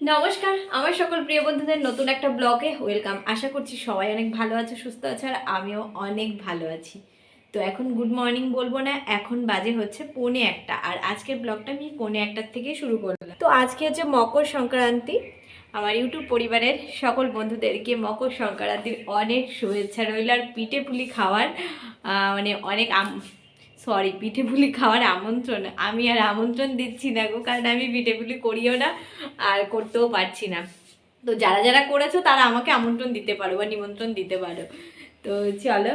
নমস্কার, আমার সকল প্রিয় বন্ধুদের নতুন একটা ব্লগে ওয়েলকাম। আশা করছি সবাই অনেক ভালো আছে, সুস্থ আছে, আর আমিও অনেক ভালো আছি। তো এখন গুড মর্নিং বলব না, এখন বাজে হচ্ছে পৌনে একটা, আর আজকের ব্লগটা আমি পৌনে একটার থেকে শুরু করলাম। তো আজকে হচ্ছে মকর সংক্রান্তি। আমার ইউটিউব পরিবারের সকল বন্ধুদেরকে মকর সংক্রান্তির অনেক শুভেচ্ছা রইল, আর পিঠে পুলি খাওয়ার মানে অনেক সরি পিঠে পুলি খাওয়ার আমন্ত্রণ। আমি আর আমন্ত্রণ দিচ্ছি না গো, কারণ আমি পিঠে পুলি করিও না আর করতেও পারছি না। তো যারা যারা করেছ, তারা আমাকে আমন্ত্রণ দিতে পারো বা নিমন্ত্রণ দিতে পারো। তো চলো,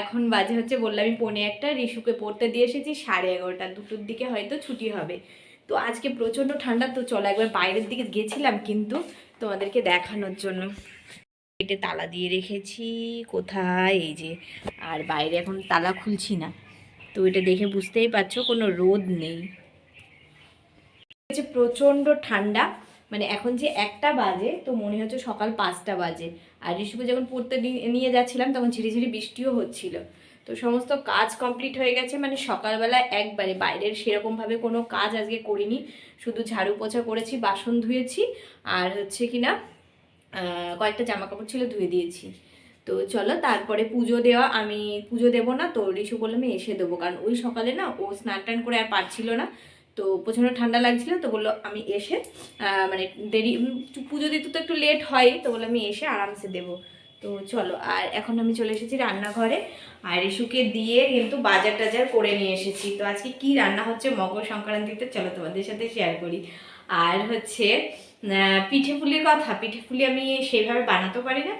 এখন বাজে হচ্ছে বললাম আমি পৌনে একটা, রিশুকে পড়তে দিয়ে এসেছি সাড়ে এগারোটা, দুটোর দিকে হয়তো ছুটি হবে। তো আজকে প্রচণ্ড ঠান্ডা, তো চলো একবার বাইরের দিকে গেছিলাম কিন্তু তোমাদেরকে দেখানোর জন্য। গেটে তালা দিয়ে রেখেছি, কোথায়? এই যে, আর বাইরে এখন তালা খুলছি না। তো এটা দেখে বুঝতেই পারছ কোনো রোদ নেই। হচ্ছে প্রচণ্ড ঠান্ডা মানে এখন যে একটা বাজে, তো মনে হচ্ছে সকাল পাঁচটা বাজে। আর ঋষুকে যখন পড়তে নিয়ে যাচ্ছিলাম, তখন ঝিরিঝিরি বৃষ্টিও হচ্ছিল। তো সমস্ত কাজ কমপ্লিট হয়ে গেছে মানে সকালবেলা একবারে বাইরের সেরকমভাবে কোনো কাজ আজকে করিনি। শুধু ঝাড়ু পোছা করেছি, বাসন ধুয়েছি, আর হচ্ছে কি না কয়েকটা জামা কাপড় ছিল ধুয়ে দিয়েছি। তো চলো তারপরে পুজো দেওয়া, আমি পুজো দেবো না, তো রিশু বলল আমি এসে দেবো। কারণ ওই সকালে না ও স্নান টান করে আর পারছিল না। তো প্রচণ্ড ঠান্ডা লাগছিল, তো বলল আমি এসে মানে দেরি পুজো দিতে তো একটু লেট হয়, তো বলল আমি এসে আরামসে দেবো। তো চলো, আর এখন আমি চলে এসেছি রান্নাঘরে। আর রিশুকে দিয়ে কিন্তু বাজার টাজার করে নিয়ে এসেছি। তো আজকে কি রান্না হচ্ছে মকর সংক্রান্তিতে, চলো তোমাদের সাথে শেয়ার করি। আর হচ্ছে পিঠে পুলির কথা, পিঠে পুলি আমি সেইভাবে বানাতে পারি না।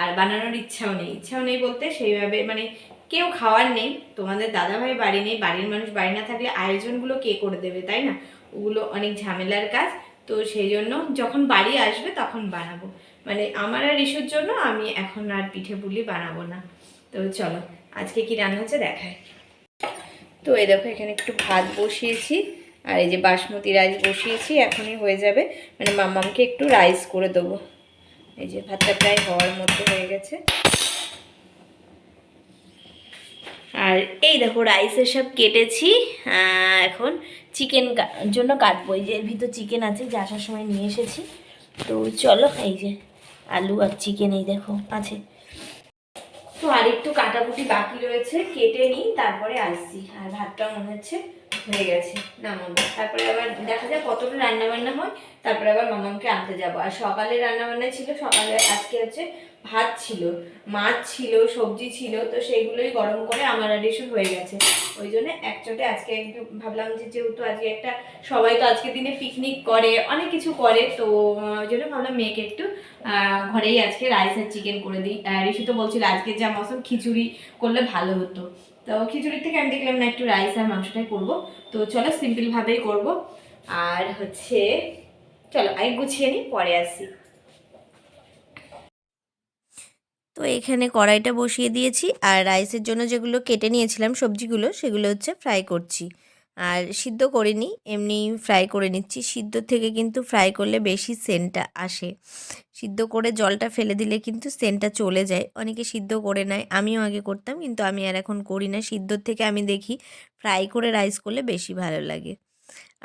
আর বানানোর ইচ্ছাও নেই। ইচ্ছাও নেই বলতে সেইভাবে মানে কেউ খাওয়ার নেই। তোমাদের দাদাভাই বাড়ি নেই, বাড়ির মানুষ বাড়ি না থাকলে আয়োজনগুলো কে করে দেবে, তাই না? ওগুলো অনেক ঝামেলার কাজ। তো সেই জন্য যখন বাড়ি আসবে তখন বানাবো। মানে আমার আর ইস্যুর জন্য আমি এখন আর পিঠে পুলি বানাবো না। তো চলো, আজকে কি রান্না হচ্ছে দেখায় তো এই দেখো, এখানে একটু ভাত বসিয়েছি। আর এই যে বাসমতি রাইস বসিয়েছি, এখনই হয়ে যাবে। মানে মাম্মামকে একটু রাইস করে দেবো। এই যে ভাতটা প্রায় হওয়ার মধ্যে হয়ে গেছে। আর এই দেখো রাইসের সব কেটেছি এখন চিকেন জন্য কাটবো। এই যে এর ভিতর চিকেন আছে, যে আসার সময় নিয়ে এসেছি। তো চলো, এই যে আলু আর চিকেন এই দেখো আছে। তো আর একটু কাটাকুটি বাকি রয়েছে, কেটে নিই, তারপরে আসছি। আর ভাতটা মনে হচ্ছে হয়ে গেছে। নামাবো তারপরে আবার দেখা যায় কতটা রান্না বান্না হয়। তারপরে আবার মামামকে আনতে যাব। আর সকালে রান্না বান্না ছিল, সকালে আজকে হচ্ছে ভাত ছিল, মাছ ছিল, সবজি ছিল, তো সেইগুলোই গরম করে আমার আর এসব হয়ে গেছে। ওই জন্য একচোটে আজকে একটু ভাবলাম যে যেহেতু আজকে একটা, সবাই তো আজকের দিনে পিকনিক করে, অনেক কিছু করে, তো, ওই জন্য ভাবলাম মেয়েকে একটু ঘরেই আজকে রাইস আর চিকেন করে দিই। ঋষি তো বলছিল আজকে যা মৌসুম খিচুড়ি করলে ভালো হতো। তো খিচুড়ির থেকে আমি দেখলাম না একটু রাইস আর মাংসটাই করব। তো চলো সিম্পলভাবেই করব। আর হচ্ছে, চলো আগে গুছিয়ে নিই, পরে আসি তো এখানে কড়াইটা বসিয়ে দিয়েছি, আর রাইসের জন্য যেগুলো কেটে নিয়েছিলাম সবজিগুলো, সেগুলো হচ্ছে ফ্রাই করছি। আর সিদ্ধ করিনি, এমনি ফ্রাই করে নিচ্ছি। সিদ্ধ থেকে কিন্তু ফ্রাই করলে বেশি সেন্টটা আসে। সিদ্ধ করে জলটা ফেলে দিলে কিন্তু সেন্টটা চলে যায়। অনেকে সিদ্ধ করে নেয়, আমিও আগে করতাম, কিন্তু আমি আর এখন করি না। সিদ্ধর থেকে আমি দেখি ফ্রাই করে রাইস করলে বেশি ভালো লাগে।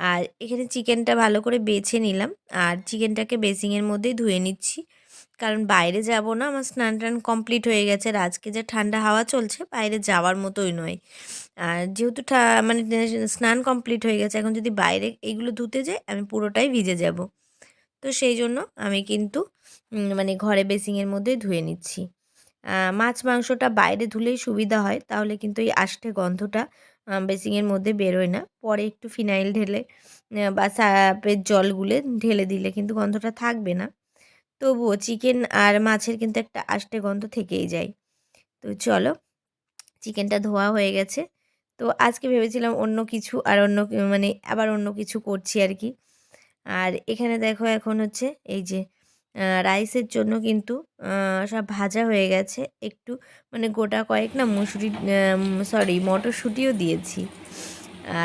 আর এখানে চিকেনটা ভালো করে বেছে নিলাম। আর চিকেনটাকে বেসিংয়ের মধ্যেই ধুয়ে নিচ্ছি। কারণ বাইরে যাব না, আমার স্নান টান কমপ্লিট হয়ে গেছে। আর আজকে যে ঠান্ডা হাওয়া চলছে, বাইরে যাওয়ার মতোই নয়। আর যেহেতু মানে স্নান কমপ্লিট হয়ে গেছে, এখন যদি বাইরে এইগুলো ধুতে যাই, আমি পুরোটাই ভিজে যাব। তো সেই জন্য আমি কিন্তু মানে ঘরে বেসিংয়ের মধ্যেই ধুয়ে নিচ্ছি। মাছ মাংসটা বাইরে ধুলেই সুবিধা হয়, তাহলে কিন্তু এই আষ্টে গন্ধটা বেসিংয়ের মধ্যে বেরোয় না। পরে একটু ফিনাইল ঢেলে বা সাপের জল গুলে ঢেলে দিলে কিন্তু গন্ধটা থাকবে না। তবুও চিকেন আর মাছের কিন্তু একটা আষ্টে গন্ধ থেকেই যায়। তো চলো চিকেনটা ধোয়া হয়ে গেছে। তো আজকে ভেবেছিলাম অন্য কিছু আর অন্য মানে আবার অন্য কিছু করছি আর কি। আর এখানে দেখো এখন হচ্ছে এই যে রাইসের জন্য কিন্তু সব ভাজা হয়ে গেছে। একটু মানে গোটা কয়েক না মুসুরি সরি মটরশুঁটিও দিয়েছি।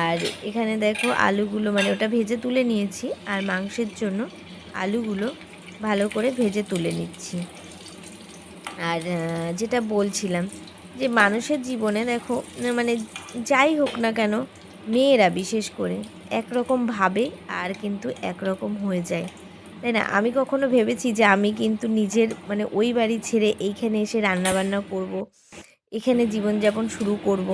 আর এখানে দেখো আলুগুলো মানে ওটা ভেজে তুলে নিয়েছি। আর মাংসের জন্য আলুগুলো ভালো করে ভেজে তুলে নিচ্ছি। আর যেটা বলছিলাম যে মানুষের জীবনে দেখো মানে যাই হোক না কেন, মেয়েরা বিশেষ করে একরকম ভাবে আর কিন্তু একরকম হয়ে যায় তাই না আমি কখনো ভেবেছি যে আমি কিন্তু নিজের মানে ওই বাড়ি ছেড়ে এইখানে এসে রান্নাবান্না করব। এখানে জীবনযাপন শুরু করব।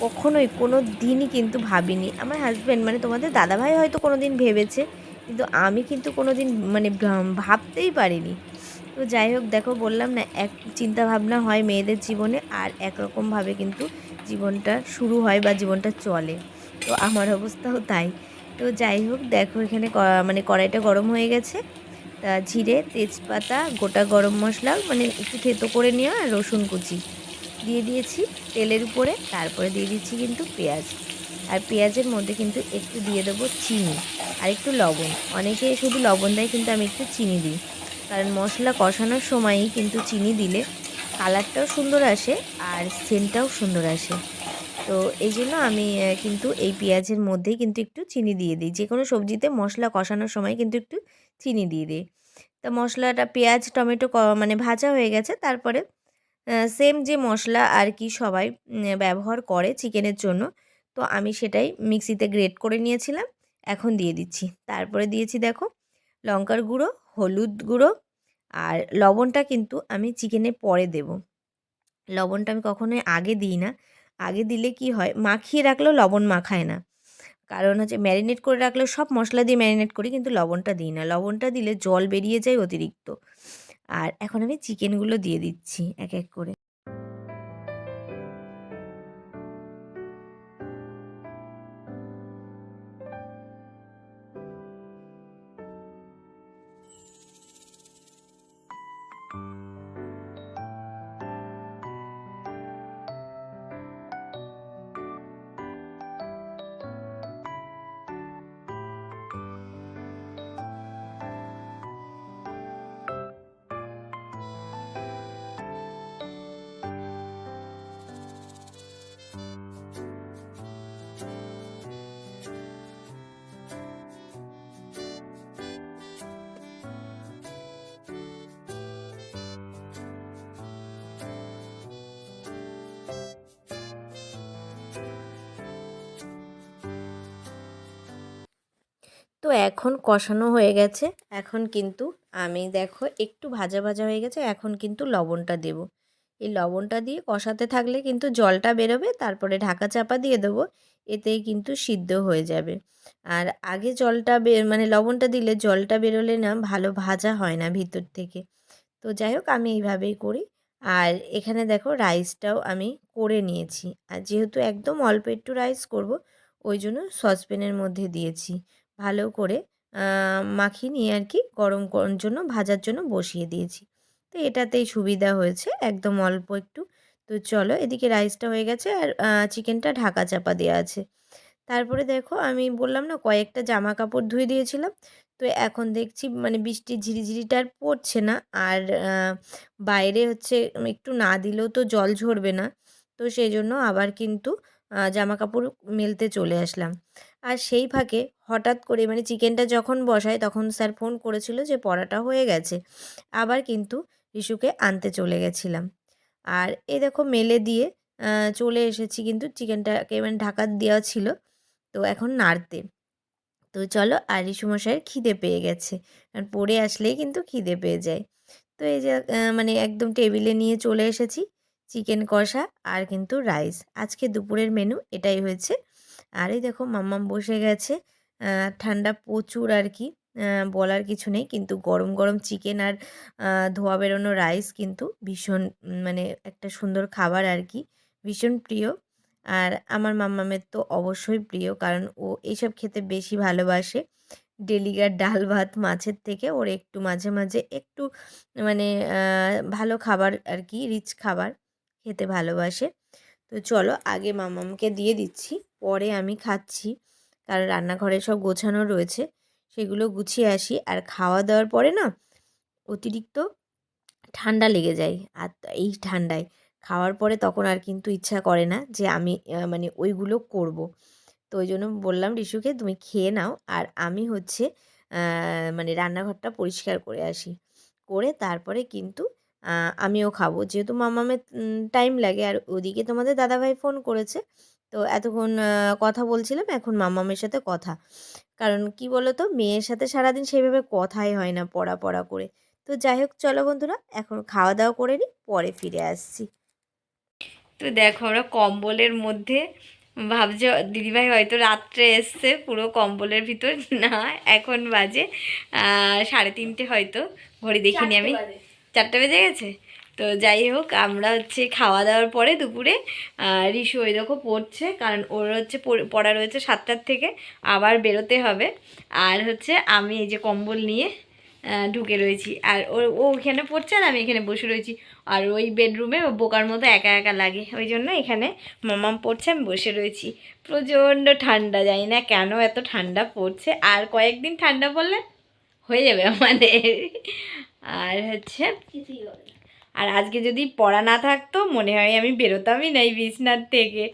কখনোই, কোনো দিনই কিন্তু ভাবিনি আমার হাজব্যান্ড মানে তোমাদের দাদাভাই হয়তো কোনো দিন ভেবেছে, কিন্তু আমি কিন্তু কোনো দিন মানে ভাবতেই পারিনি তো যাই হোক, দেখো বললাম না, এক চিন্তা ভাবনা হয় মেয়েদের জীবনে আর একরকমভাবে কিন্তু জীবনটা শুরু হয় বা জীবনটা চলে। তো আমার অবস্থাও তাই। তো যাই হোক, দেখো এখানে মানে কড়াইটা গরম হয়ে গেছে। তা জিরে, তেজপাতা, গোটা গরম মশলা মানে একটু থেতো করে নেওয়া আর রসুন কুচি। দিয়ে দিয়েছি তেলের উপরে, তারপরে দিয়ে দিচ্ছি কিন্তু পেঁয়াজ। আর পেঁয়াজের মধ্যে কিন্তু একটু দিয়ে দেবো চিনি, আর একটু লবণ। অনেকে শুধু লবণ দেয়, কিন্তু আমি একটু চিনি দিই। কারণ মশলা কষানোর সময়ই কিন্তু চিনি দিলে কালারটাও সুন্দর আসে আর সেন্টটাও সুন্দর আসে। তো এই জন্য আমি কিন্তু এই পেঁয়াজের মধ্যেই কিন্তু একটু চিনি দিয়ে দিই। যে কোনো সবজিতে মশলা কষানোর সময় কিন্তু একটু চিনি দিয়ে দিই। তা মশলাটা, পেঁয়াজ, টমেটো মানে ভাজা হয়ে গেছে, তারপরে সেম যে মশলা আর কি সবাই ব্যবহার করে চিকেনের জন্য, তো আমি সেটাই মিক্সিতে গ্রেট করে নিয়েছিলাম, এখন দিয়ে দিচ্ছি। তারপরে দিয়েছি দেখো, লঙ্কার গুঁড়ো, হলুদ গুঁড়ো আর লবণটা কিন্তু আমি চিকেনে পরে দেব। লবণটা আমি কখনোই আগে দিই না। আগে দিলে কি হয়, মাখিয়ে রাখলেও লবণ মাখায় না। কারণ হচ্ছে ম্যারিনেট করে রাখলেও সব মশলা দিয়ে ম্যারিনেট করি, কিন্তু লবণটা দিই না। লবণটা দিলে জল বেরিয়ে যায় অতিরিক্ত। আর এখন আমি চিকেনগুলো দিয়ে দিচ্ছি এক এক করে। এখন কষানো হয়ে গেছে। এখন কিন্তু আমি দেখো একটু ভাজা ভাজা হয়ে গেছে, এখন কিন্তু লবণটা দেব। এই লবণটা দিয়ে কষাতে থাকলে কিন্তু জলটা বেরোবে, তারপরে ঢাকা চাপা দিয়ে দেবো, এতেই কিন্তু সিদ্ধ হয়ে যাবে। আর আগে জলটা মানে লবণটা দিলে জলটা বেরোলে না ভালো ভাজা হয় না ভিতর থেকে। তো যাই হোক, আমি এইভাবেই করি। আর এখানে দেখো রাইসটাও আমি করে নিয়েছি। আর যেহেতু একদম অল্প একটু রাইস করব, ওই জন্য সসপ্যানের মধ্যে দিয়েছি। ভালো করে মাখিয়ে নিয়ে আর কি গরম করার জন্য, ভাজার জন্য বসিয়ে দিয়েছি। তো এটাতেই সুবিধা হয়েছে, একদম অল্প একটু। তো চলো, এদিকে রাইসটা হয়ে গেছে আর চিকেনটা ঢাকা চাপা দেওয়া আছে। তারপরে দেখো, আমি বললাম না, কয়েকটা জামা কাপড় ধুয়ে দিয়েছিলাম। তো এখন দেখছি মানে বৃষ্টির ঝিরিঝিরিটা আর পড়ছে না। আর বাইরে হচ্ছে একটু না দিলেও তো জল ঝরবে না। তো সেই জন্য আবার কিন্তু জামা কাপড় মেলতে চলে আসলাম। আর সেই ফাঁকে হঠাৎ করে মানে চিকেনটা যখন বসাই তখন স্যার ফোন করেছিল যে পড়াটা হয়ে গেছে। আবার কিন্তু রিশুকে আনতে চলে গেছিলাম। আর এই দেখো মেলে দিয়ে চলে এসেছি কিন্তু চিকেনটাকে মানে ঢাকা দেওয়া ছিল। তো এখন নাড়তে। তো চলো আর রিসুমশাইয়ের খিদে পেয়ে গেছে। আর পড়ে আসলেই কিন্তু খিদে পেয়ে যায়। তো এই যে মানে একদম টেবিলে নিয়ে চলে এসেছি। চিকেন কষা আর কিন্তু রাইস। আজকে দুপুরের মেনু এটাই হয়েছে। আর এই দেখো মাম্মাম বসে গেছে। ঠান্ডা প্রচুর আর কি বলার কিছু নেই। কিন্তু গরম গরম চিকেন আর ধোয়া বেরোনো রাইস কিন্তু ভীষণ মানে একটা সুন্দর খাবার আর কি, ভীষণ প্রিয়। আর আমার মাম্মামের তো অবশ্যই প্রিয়, কারণ ও এইসব খেতে বেশি ভালোবাসে। ডেলিগার ডাল ভাত মাছের থেকে, ওর একটু মাঝে মাঝে একটু মানে ভালো খাবার আর কি রিচ খাবার খেতে ভালোবাসে। তো চলো আগে মামামকে দিয়ে দিচ্ছি। পরে আমি খাচ্ছি। কারণ রান্নাঘরে সব গোছানো রয়েছে। সেগুলো গুছিয়ে আসি। আর খাওয়া দাওয়ার পরে না, অতিরিক্ত ঠান্ডা লেগে যায়। আর এই ঠান্ডায় খাওয়ার পরে তখন আর কিন্তু ইচ্ছা করে না যে আমি মানে ওইগুলো করব। তো ওই জন্য বললাম, রিশুকে তুমি খেয়ে নাও। আর আমি হচ্ছে মানে রান্নাঘরটা পরিষ্কার করে আসি। করে তারপরে কিন্তু আমিও খাব। যেহেতু মামামের টাইম লাগে। আর ওদিকে তোমাদের দাদাভাই ফোন করেছে। তো এতক্ষণ কথা বলছিলাম এখন মামামের সাথে কথা। কারণ কি বলো তো মেয়ের সাথে সারাদিন সেইভাবে কথাই হয় না পড়া পড়া করে। তো যাই হোক চলো বন্ধুরা এখন খাওয়া দাওয়া করে নিই পরে ফিরে আসছি। তো দেখো ওরা কম্বলের মধ্যে ভাবছে দিদিভাই হয়তো রাত্রে এসছে পুরো কম্বলের ভিতর। না এখন বাজে সাড়ে তিনটে হয়তো। ঘড়ি দেখিনি আমি। চারটে বেজে গেছে? তো যাই হোক, আমরা হচ্ছে খাওয়া দাওয়ার পরে দুপুরে রিশু ওই দেখো পড়ছে, কারণ ওর হচ্ছে পড়- রয়েছে সাতটার থেকে, আবার বেরোতে হবে। আর হচ্ছে আমি এই যে কম্বল নিয়ে ঢুকে রয়েছি। আর ও ওখানে পড়ছে আর আমি এখানে বসে রয়েছি। আর ওই বেডরুমে বোকার মতো একা একা লাগে। ওই জন্য এখানে মামাম পড়ছে, আমি বসে রয়েছি। প্রচণ্ড ঠান্ডা, জানি না কেন এত ঠান্ডা পড়ছে। আর কয়েকদিন ঠান্ডা পড়লে হয়ে যাবে আমাদের। আর হচ্ছে আর আজকে যদি পড়া না থাকতো, মনে হয় আমি বেরোতামই না এই বিছনার থেকে।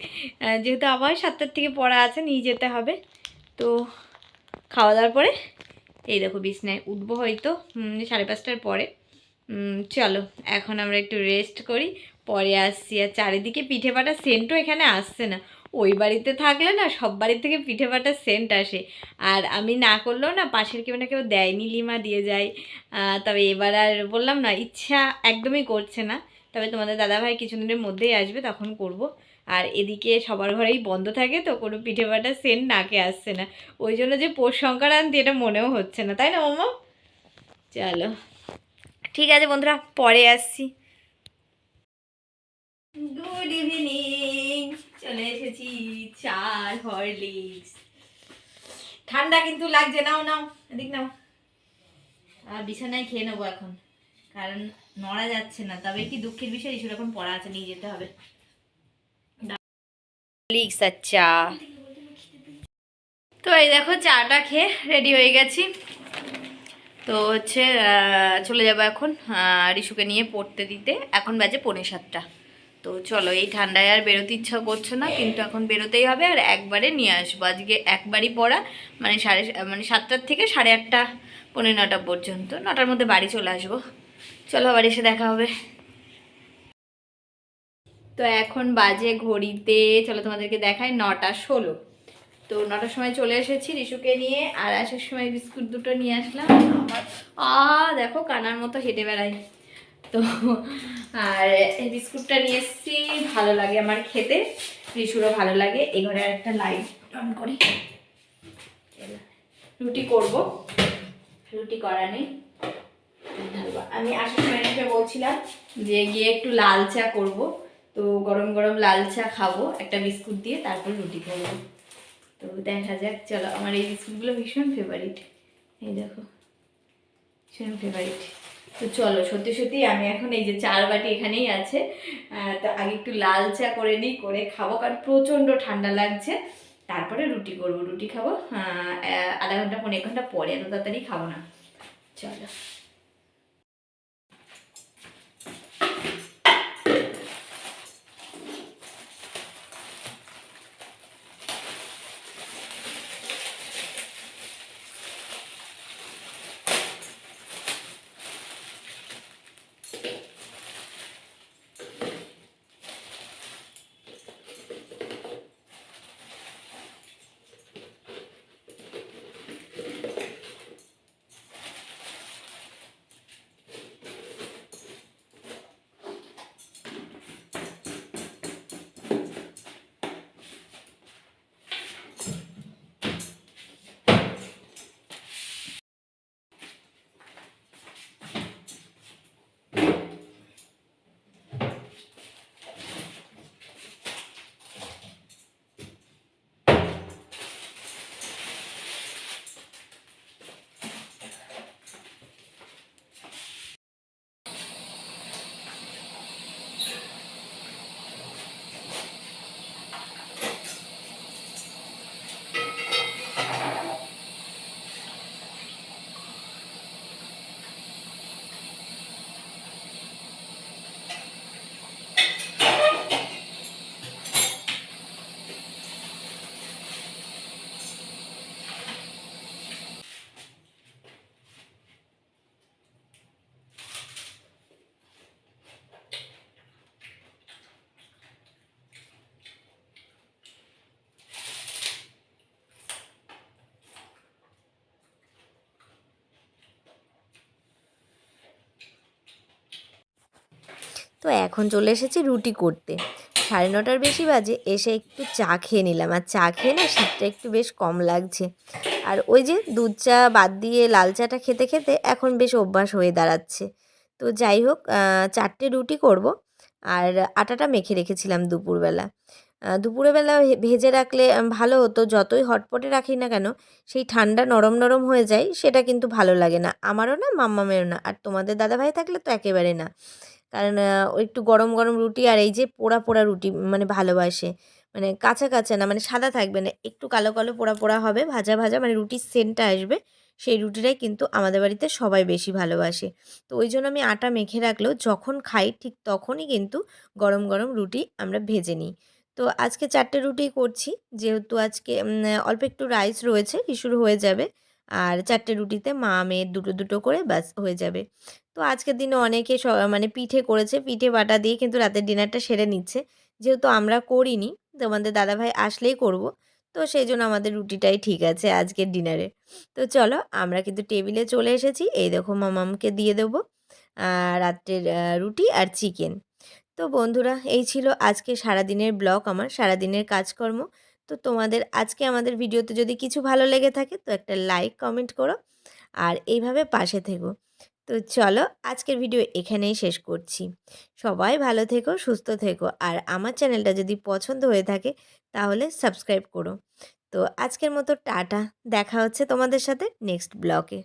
যেহেতু আবার সাতটার থেকে পড়া আছে, নিয়ে যেতে হবে। তো খাওয়া দাওয়ার পরে এই দেখো বিছনায় উঠবো হয়তো সাড়ে পাঁচটার পরে। চলো, এখন আমরা একটু রেস্ট করি। পরে আসছি। আর চারিদিকে পিঠে পাটা সেন্টও এখানে আসছে না। ওই বাড়িতে থাকলে না সব বাড়ির থেকে পিঠে পাটার সেন্ট আসে। আর আমি না করলেও না পাশের কেউ না কেউ দেয়নি, লিমা দিয়ে যায়। তবে এবার আর বললাম না, ইচ্ছা একদমই করছে না। তবে তোমাদের দাদাভাই কিছুদিনের মধ্যেই আসবে, তখন করব। আর এদিকে সবার ঘরেই বন্ধ থাকে তো, কোনো পিঠে পাটার সেন্ট নাকে আসছে না। ওই জন্য যে পৌষ সংক্রান্তি এটা মনেও হচ্ছে না। তাই না মামা চলো। ঠিক আছে বন্ধুরা, পরে আসছি। গুড ইভিনিং চলে এসেছি চার হরলিক্স ঠান্ডা কিন্তু লাগছে, নাও নাও, এদিক নাও। আর বিছানায় খেয়ে নেব এখন, কারণ নড়া যাচ্ছে না। তবে কি দুঃখের বিষয় ইস্যুর এখন পড়া আছে, নিয়ে যেতে হবে। হরলিক্স আর চা। তো এই দেখো, চাটা খেয়ে রেডি হয়ে গেছি। তো হচ্ছে চলে যাব এখন রিশুকে নিয়ে পড়তে দিতে। এখন বাজে পৌনে সাতটা। তো চলো, এই ঠান্ডায় আর বেরোতে ইচ্ছা করছে না, কিন্তু এখন বেরোতেই হবে আর একবারে নিয়ে আসব। আজকে একবারই পড়া মানে সাড়ে মানে সাতটার থেকে সাড়ে আটটা পনেরো নটা পর্যন্ত, নটার মধ্যে বাড়ি চলে আসব। চলো, আবার এসে দেখা হবে। তো এখন বাজে ঘড়িতে, চলো তোমাদেরকে দেখাই, নটা ষোলো। তো নটার সময় চলে এসেছি রিশুকে নিয়ে, আর আসার সময় বিস্কুট দুটো নিয়ে আসলাম। আ, দেখো কানার মতো হেঁটে বেড়াই তো আর এই বিস্কুটটা নিয়ে এসেছি, ভালো লাগে আমার খেতে রিশুরও ভালো লাগে। এই ঘরে একটা লাইট অন করি। রুটি করব। রুটি করা নেই। আমি আসার সময় বলছিলাম যে গিয়ে একটু লাল চা করব। তো গরম গরম লাল চা খাব, একটা বিস্কুট দিয়ে তারপর রুটি করব। তো দেখা যাক, চলো, আমার এই বিস্কুটগুলো ভীষণ ফেভারিট এই দেখো, ভীষণ ফেভারিট তো চলো, সত্যি সত্যি আমি এখন এই যে চার বাটি এখানেই আছে। তো আগে একটু লাল চা করে নিই, করে খাব, কারণ প্রচণ্ড ঠান্ডা লাগছে। তারপরে রুটি করব, রুটি খাব। আধা ঘণ্টা পনেরো ঘণ্টা পরে এত তাড়াতাড়ি খাব না। চলো। তো এখন চলে এসেছি রুটি করতে। সাড়ে নটার বেশি বাজে, এসে একটু চা খেয়ে নিলাম। আর চা খেয়ে না শীতটা একটু বেশ কম লাগছে। আর ওই যে দুধ চা বাদ দিয়ে লাল চাটা খেতে খেতে এখন বেশ অভ্যাস হয়ে দাঁড়াচ্ছে। তো যাই হোক চারটে রুটি করব। আর আটাটা মেখে রেখেছিলাম দুপুরবেলা। দুপুরবেলা ভেজে রাখলে ভালো হতো। যতই হটপটে রাখি না কেন, সেই ঠান্ডা নরম নরম হয়ে যায়, সেটা কিন্তু ভালো লাগে না। আমারও না, মাম্মামেরও না। আর তোমাদের দাদাভাই থাকলে তো একেবারে না। কারণ একটু গরম গরম রুটি আর এই যে পোড়া পোড়া রুটি মানে ভালোবাসে। মানে কাঁচা কাঁচা না মানে সাদা থাকবে না, একটু কালো কালো, পোড়া পোড়া হবে, ভাজা ভাজা মানে রুটির সেন্টটা আসবে। সেই রুটিটাই কিন্তু আমাদের বাড়িতে সবাই বেশি ভালোবাসে। তো ওই জন্য আমি আটা মেখে রাখলেও যখন খাই ঠিক তখনই কিন্তু গরম গরম রুটি আমরা ভেজে নিই। তো আজকে চারটে রুটি করছি, যেহেতু আজকে অল্প একটু রাইস রয়েছে ইস্যুর হয়ে যাবে। আর চারটে রুটিতে মা মেয়ের দুটো দুটো করে ব্যাস হয়ে যাবে। তো আজকের দিনে অনেকে মানে পিঠে করেছে। পিঠে বাটা দিয়ে কিন্তু রাতের ডিনারটা সেরে নিচ্ছে। যেহেতু আমরা করিনি তোমাদের দাদাভাই আসলেই করব। তো সেই জন্য আমাদের রুটিটাই ঠিক আছে আজকের ডিনারে। তো চলো আমরা কিন্তু টেবিলে চলে এসেছি। এই দেখো মামামকে দিয়ে দেবো রাত্রের রুটি আর চিকেন। তো বন্ধুরা, এই ছিল আজকে সারাদিনের ব্লগ আমার। সারাদিনের কাজকর্ম। তো তোমাদের আজকে আমাদের ভিডিওতে যদি কিছু ভালো লেগে থাকে, তো একটা লাইক, কমেন্ট করো আর এইভাবে পাশে থেকো। তো চলো আজকের ভিডিও এখানেই শেষ করছি। সবাই ভালো থেকো, সুস্থ থেকো আর আমার চ্যানেলটা যদি পছন্দ হয়ে থাকে, তাহলে সাবস্ক্রাইব করো। তো আজকের মতো টাটা, দেখা হচ্ছে তোমাদের সাথে নেক্সট ব্লগে।